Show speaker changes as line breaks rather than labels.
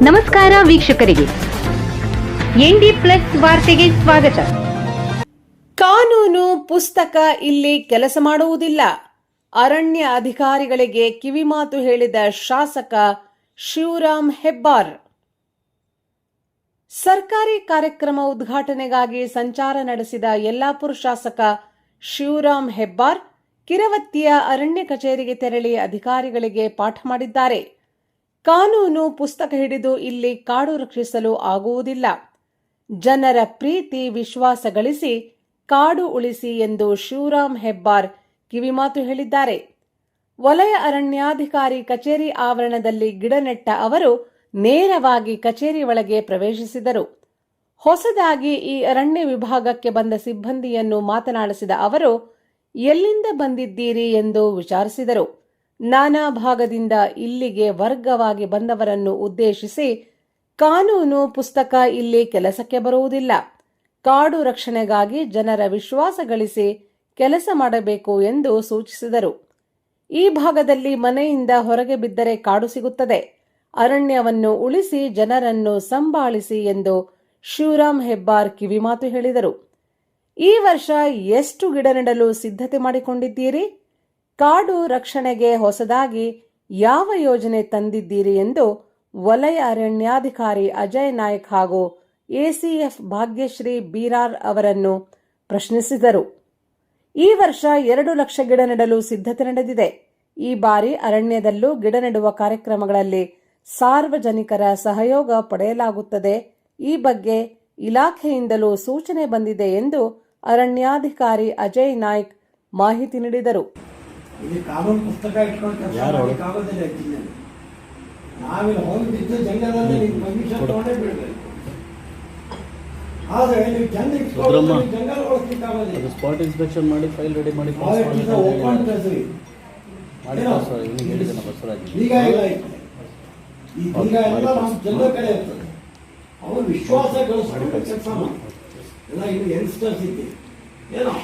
ನಮಸ್ಕಾರ ವೀಕ್ಷಕರಿಗೆ. ND plus ವಾರ್ತೆಗೆ ಸ್ವಾಗತ.
ಕಾನೂನು, ಪುಸ್ತಕ ಇಲ್ಲಿ ಕೆಲಸ ಮಾಡುವುದಿಲ್ಲ. ಅರಣ್ಯ ಅಧಿಕಾರಿಗಳಿಗೆ ಕಿವಿಮಾತು ಹೇಳಿದ ಶಾಸಕ ಶಿವರಾಮ್ ಹೆಬ್ಬಾರ್. ಸರ್ಕಾರಿ ಕಾರ್ಯಕ್ರಮ ಉದ್ಘಾಟನೆಗಾಗಿ ಸಂಚಾರ ನಡೆಸಿದ ಯಲ್ಲಾಪುರ ಶಾಸಕ ಶಿವರಾಮ್ ಹೆಬ್ಬಾರ್ ಕಿರವತ್ತಿಯ ಅರಣ್ಯ ಕಚೇರಿಗೆ ತೆರಳಿ ಅಧಿಕಾರಿಗಳಿಗೆ ಪಾಠ ಮಾಡಿದ್ದಾರೆ. ಕಾನೂನು ಪುಸ್ತಕ ಹಿಡಿದು ಇಲ್ಲಿ ಕಾಡು ರಕ್ಷಿಸಲು ಆಗುವುದಿಲ್ಲ. ಜನರ ಪ್ರೀತಿ ವಿಶ್ವಾಸ ಗಳಿಸಿ ಕಾಡು ಉಳಿಸಿ ಎಂದು ಶಿವರಾಮ್ ಹೆಬ್ಬಾರ್ ಕಿವಿಮಾತು ಹೇಳಿದ್ದಾರೆ. ವಲಯ ಅರಣ್ಯಾಧಿಕಾರಿ ಕಚೇರಿ ಆವರಣದಲ್ಲಿ ಗಿಡ ನೆಟ್ಟ ಅವರು ನೇರವಾಗಿ ಕಚೇರಿ ಒಳಗೆ ಪ್ರವೇಶಿಸಿದರು. ಹೊಸದಾಗಿ ಈ ಅರಣ್ಯ ವಿಭಾಗಕ್ಕೆ ಬಂದ ಸಿಬ್ಬಂದಿಯನ್ನು ಮಾತನಾಡಿಸಿದ ಅವರು, ಎಲ್ಲಿಂದ ಬಂದಿದ್ದೀರಿ? ಎಂದು ವಿಚಾರಿಸಿದರು. ನಾನಾ ಭಾಗದಿಂದ ಇಲ್ಲಿಗೆ ವರ್ಗವಾಗಿ ಬಂದವರನ್ನು ಉದ್ದೇಶಿಸಿ ಕಾನೂನು ಪುಸ್ತಕ ಇಲ್ಲಿ ಕೆಲಸಕ್ಕೆ ಬರುವುದಿಲ್ಲ. ಕಾಡು ರಕ್ಷಣೆಗಾಗಿ ಜನರ ವಿಶ್ವಾಸ ಗಳಿಸಿ ಕೆಲಸ ಮಾಡಬೇಕು ಎಂದು ಸೂಚಿಸಿದರು. ಈ ಭಾಗದಲ್ಲಿ ಮನೆಯಿಂದ ಹೊರಗೆ ಬಿದ್ದರೆ ಕಾಡು ಸಿಗುತ್ತದೆ. ಅರಣ್ಯವನ್ನು ಉಳಿಸಿ ಜನರನ್ನು ಸಂಭಾಳಿಸಿ ಎಂದು ಶಿವರಾಮ್ ಹೆಬ್ಬಾರ್ ಕಿವಿಮಾತು ಹೇಳಿದರು. ಈ ವರ್ಷ ಎಷ್ಟು ಗಿಡ ನೆಡಲು ಸಿದ್ಧತೆ ಮಾಡಿಕೊಂಡಿದ್ದೀರಿ? ಕಾಡು ರಕ್ಷಣೆಗೆ ಹೊಸದಾಗಿ ಯಾವ ಯೋಜನೆ ತಂದಿದ್ದೀರಿ ಎಂದು ವಲಯ ಅರಣ್ಯಾಧಿಕಾರಿ ಅಜಯ್ ನಾಯಕ್ ಹಾಗೂ ಎಸಿಎಫ್ ಭಾಗ್ಯಶ್ರೀ ಬೀರಾರ್ ಅವರನ್ನು ಪ್ರಶ್ನಿಸಿದರು. ಈ ವರ್ಷ ಎರಡು ಲಕ್ಷ ಗಿಡ ನೆಡಲು ಸಿದ್ಧತೆ ನಡೆದಿದೆ. ಈ ಬಾರಿ ಅರಣ್ಯದಲ್ಲೂ ಗಿಡ ನೆಡುವ ಕಾರ್ಯಕ್ರಮಗಳಲ್ಲಿ ಸಾರ್ವಜನಿಕರ ಸಹಯೋಗ ಪಡೆಯಲಾಗುತ್ತದೆ. ಈ ಬಗ್ಗೆ ಇಲಾಖೆಯಿಂದಲೂ ಸೂಚನೆ ಬಂದಿದೆ ಎಂದು ಅರಣ್ಯಾಧಿಕಾರಿ ಅಜಯ್ ನಾಯ್ಕ್ ಮಾಹಿತಿ ನೀಡಿದರು.
ಇಲ್ಲಿ ಕಾನೂನು ಪುಸ್ತಕ ಇಟ್ಕೊಂಡು ಕೆಲಸ ಆಗೋದಿಲ್ಲ actually. ನಾವಿಲ್ಲಿ ಹೋಗಿ ಬಿದ್ದು ಜಂಗಲಲ್ಲಿ ನೀವು ಪರ್ಮಿಷನ್ ತಗೊಂಡೇ ಬಿಡಬೇಕು. ಆದರೆ ನೀವು. ಜಂಗಲ್
ಸ್ಪಾಟ್ ಇನ್ಸ್ಪೆಕ್ಷನ್ ಮಾಡಿ ಫೈಲ್ ರೆಡಿ ಮಾಡಿ
ಈಗ ಇಲ್ಲ. ಈಗ ಎಲ್ಲ ನಮ್ಮ ಜನರ ಕಡೆ ಇರ್ತದೆ. ಅವರು ವಿಶ್ವಾಸ ಗಳಿಸ್ಕೊಂಡು ಕೆಲಸ ಮಾಡಿ ಎಲ್ಲ ಯಂಗ್ಸ್ಟರ್ಸ್ ಇದ್ದೀವಿ ಏನೋ?